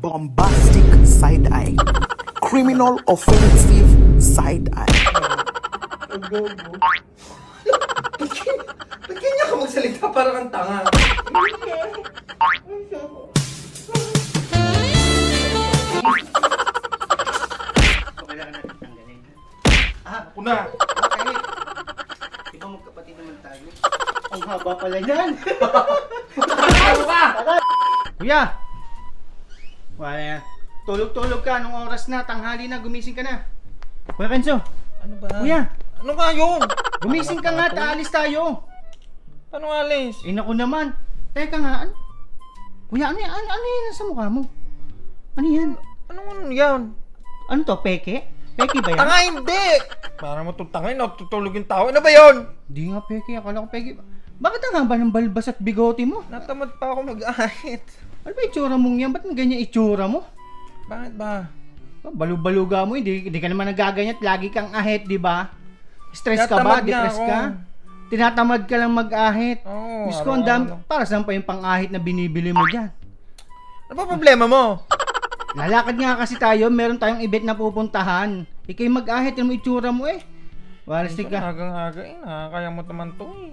bombastic side eye, criminal offensive side eye. Ang. Ba't ganyan ka magsalita para kang tanga? Ah, ako na. Okay. Di ba magkapatid naman tayo? Ang haba pala yan. Ano? Kuya! Wala yan. Tulog-tulog ka nung oras na, tanghali na, gumising ka na. Kuya Kenzo, Ano ba? Kuya. Ano nga yun? gumising ka nga, taalis tayo. Ano alis? Eh naku naman. Teka nga, ano? Kuya, ano yan? Ano, ano yan sa mukha mo? Ano yan? Anong ano yan? Ano to, peke? Peke ba yan? Tanga hindi! Para mo itong tangay, natutulog yung tao. Ano ba yun? Di nga peke, akala ko peke. Bakit ang haba ng balbas at bigote mo? Natamad pa ako mag-ahit. Ano ba itsura mong yan? Ba't ganyan itsura mo? Bakit ba? Balu-baluga mo, hindi, hindi ka naman nagaganyan at lagi kang ahit, di ba? Stress ka ba? Tinatamad nga Depress ako. ka? Tinatamad ka lang mag-ahit. Oo, Diyos ko, ang dami. araw-araw. Para saan pa yung pang-ahit na binibili mo dyan? Ano ba problema mo? Lalakad nga kasi tayo, meron tayong event na pupuntahan. Ikay mag-ahit, yung itsura mo eh. Walastig ka. Agang-aga eh, nakakaya mo naman to eh.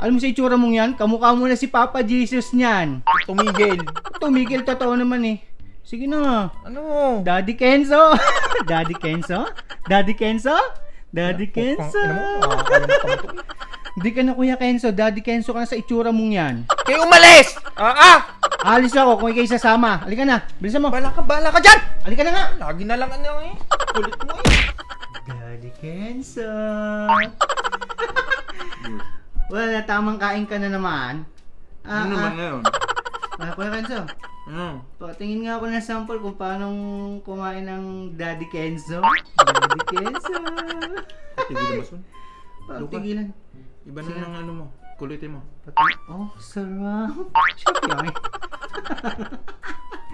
Alam mo sa itsura mong yan, kamukha mo na si Papa Jesus niyan. Tumigil. Tumigil, totoo naman eh. Sige na. Ano? Daddy Kenzo? Daddy Kenzo? Daddy Kenzo? Daddy Kenzo? Hindi ka na Kuya Kenzo. Daddy Kenzo ka na sa itsura mong yan. Kayo umalis! Ah, ah! Alis ako kung ikay sasama. Halika na. Bilisan mo. Bala ka, bala ka dyan! Halika na nga. Lagi na lang ano eh. Kulit mo eh. Daddy Kenzo. Wala na, tamang kain ka na naman. Ah, Ano naman ah. ngayon? Ah, Kuya Kenzo. Ano? Patingin nga ako ng sample kung paano kumain ng Daddy Kenzo. Daddy Kenzo. Tigil ba sun? Patigilan. Iba na lang ano mo. Kulitin mo. Pati, oh, sarap. Sarap yun.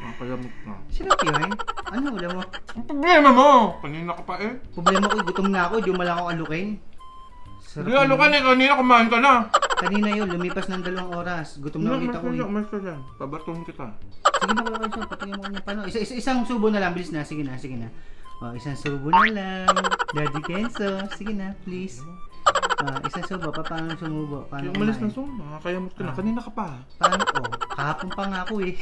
Makagamit na. Sarap yun. Ano ulam mo? Ang problema mo! Kanina ka pa eh. Problema ko, gutom na ako. Di mo lang ako alukin. Sarap yun. ka na. Kanina kumain ka na. Kanina yun, lumipas ng dalawang oras. Gutom na ulit ako eh. Umalis ka dyan. Pabartuhin kita. Sige na, Kuya Kenzo. Patingin mo kanya paano. Isa, isa, isang subo na lang. Bilis na. Sige na, sige na. Oh, isang subo na lang. Daddy Kenzo. Sige na, please. Ah, isang subo. Pa, paano sumubo? Paano Kaya umalis na kumain? sun. Nakakayamot ka na. Ah. Kanina ka pa. Paano? Oh, kahapon pa nga ako eh.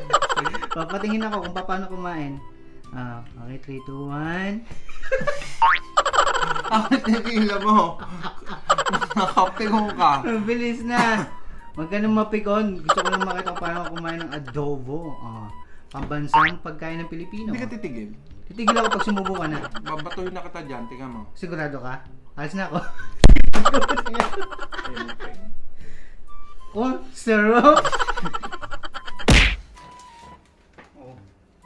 Papatingin ako kung paano kumain. Ah, okay, 3, 2, 1. Ang tigila mo. Nakapigong ka. Ang bilis na. Huwag ka nang mapikon. Gusto ko lang makita kung paano kumain ng adobo. Ah, pambansang pagkain ng Pilipino. Hindi ka titigil. Titigil ako pag sumubo ka na. Babatuhin na kita dyan. Tingnan mo. Sigurado ka? Alis na ako. oh, sarap! oh,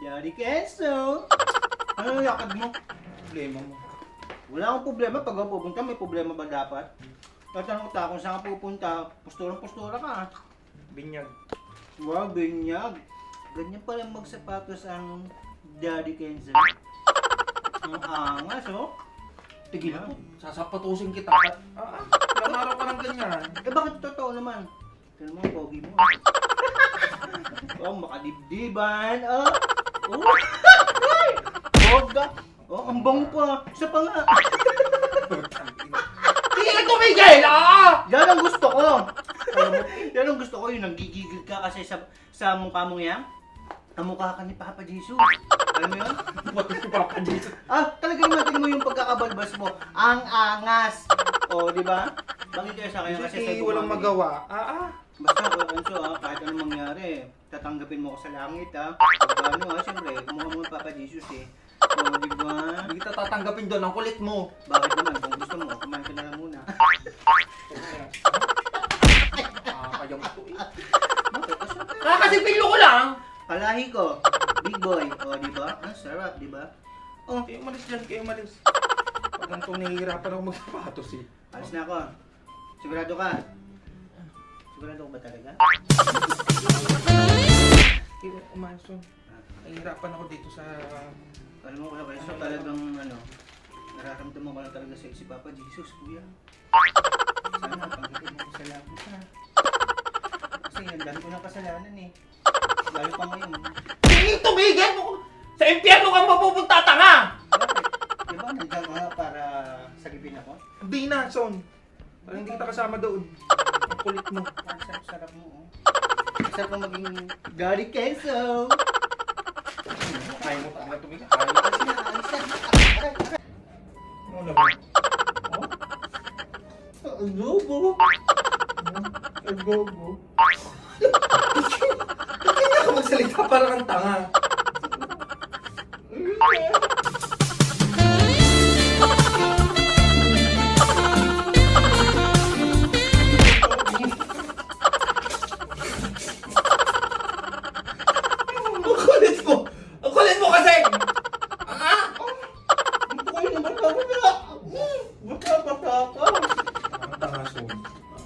Daddy Kenzo! Ano lakad mo? Problema mo. Wala akong problema. Pag ako pupunta, may problema ba dapat? Tatanong ta kung saan ka pupunta, posturang-postura ka. ah. Binyag. Wow, binyag. Ganyan pala magsapatos ang Daddy Kenzo. Ang angas, oh. Tigil ako. Sasapatusin kita. Ah, ah. Ilang araw ka ng ganyan. Eh bakit totoo naman? Mo ang pogi mo. oh, makadibdiban. Oh. Oh. Boga. Oh, ang bang pa. Isa pa nga. Hindi ka tumigil! Ah! Yan ang gusto ko. Alam mo, yan ang gusto ko. Yung nanggigigil ka kasi sa, sa mukha mong yan. Ang mukha ka ni Papa Jesus. Alam mo yun? Bato si Papa Jesus. Ah, talagang natin mo yung pagkakabalbas mo. Ang angas. O, di ba? Bakit kayo sa akin kasi sa walang gumamit. magawa. Ah, ah. Basta ko kanso ah, kahit anong mangyari, tatanggapin mo ko sa langit ah. Pag ano ah, siyempre, kumuha mo Papa Jesus eh. O, di ba? Hindi kita tatanggapin doon. Ang kulit mo. Bakit naman? Kung gusto mo, kumain ka na lang muna. Ah, kaya mo to eh. Bakit? Ah, syempre, Ah, kasi pilo ko lang. Kalahi ko, big boy. O, di ba? Ang sarap, di ba? Oh, Kayo umalis dyan, kayo umalis. Pag ganito nahihirapan ako magsapatos eh. alis na ako. Sigurado ka? Sigurado ko ba talaga? Kayo umalis doon. Nahihirapan ako dito sa... Alam mo, Kuya Kenzo, talagang ano, nararamdaman ko lang talaga sa si Papa Jesus, kuya. Sana, tanggapin mo ko sa langit ha. Kasi ang dami ko ng kasalanan eh. Lalo pa ngayon. tumigil! Sa impyerno ka mapupunta, tanga! Bakit? Di ba nandiyan ka para sagipin ako? Hindi na, Son. Parang hindi kita kasama doon. Ang kulit mo. Ang sarap-sarap mo, oh. Sarap mo maging Daddy Queso. Ayaw mo talaga tumigil. Ayaw mo. Na, alis na. Ano naman? Adobo. Adobo. Hindi ka magsalita para kang tanga.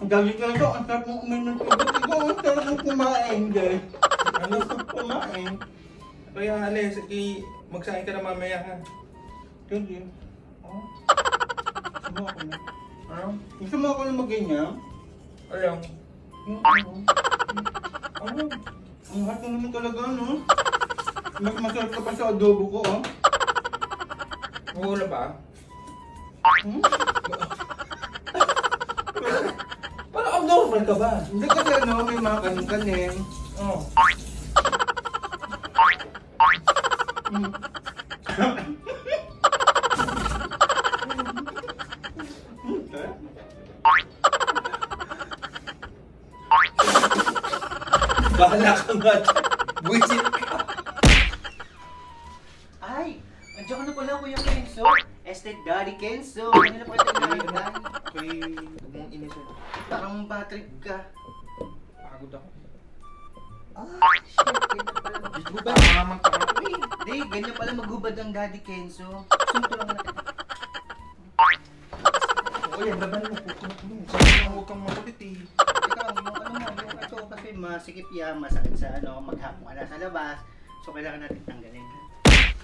Dami ka lang ang sarap mong uminom ng tubig. Ikaw, ang sarap mong kumain, guys. Ano sa kumain? Kaya, Alex, i- magsahin ka na mamaya ha. Sige. Oh. Gusto mo ako na. Ano? Gusto mo ako na mag-ganyan? Ayaw. Yung ano? Ano? Ang na naman talaga, no? Mas masarap ka pa sa adobo ko, oh. Wala ba? Hmm? Abnormal ka ba? Hindi kasi ano, may mga kanin-kanin. Oo. Hmm. Okay. Bahala ka nga dyan. Buisit ka. Ay! Andiyan ka na pala, Kuya Kenzo. Estate Daddy Kenzo. Ano na pa kita inaantay? Kay, huwag mong inisin. Parang battery ka. Pagod ako. Ah, shit. Maghubad. Tama ka eh. Hindi, ganyan pala maghubad ang Daddy Kenzo. Sunto lang natin. Oo, yan. Laban mo. Ano. Sabi mo huwag kang makulit eh. Teka, yung ano mo, yung ito kasi masikip yan, masakit sa ano, maghapon ka na sa labas. So, kailangan natin tanggalin.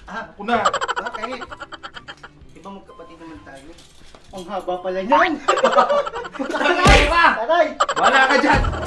Ah, Ako na. bakit? Iba magkapatid naman tayo. Ang haba pala niyan! Tanggalin ka! Aray! Wala ka dyan.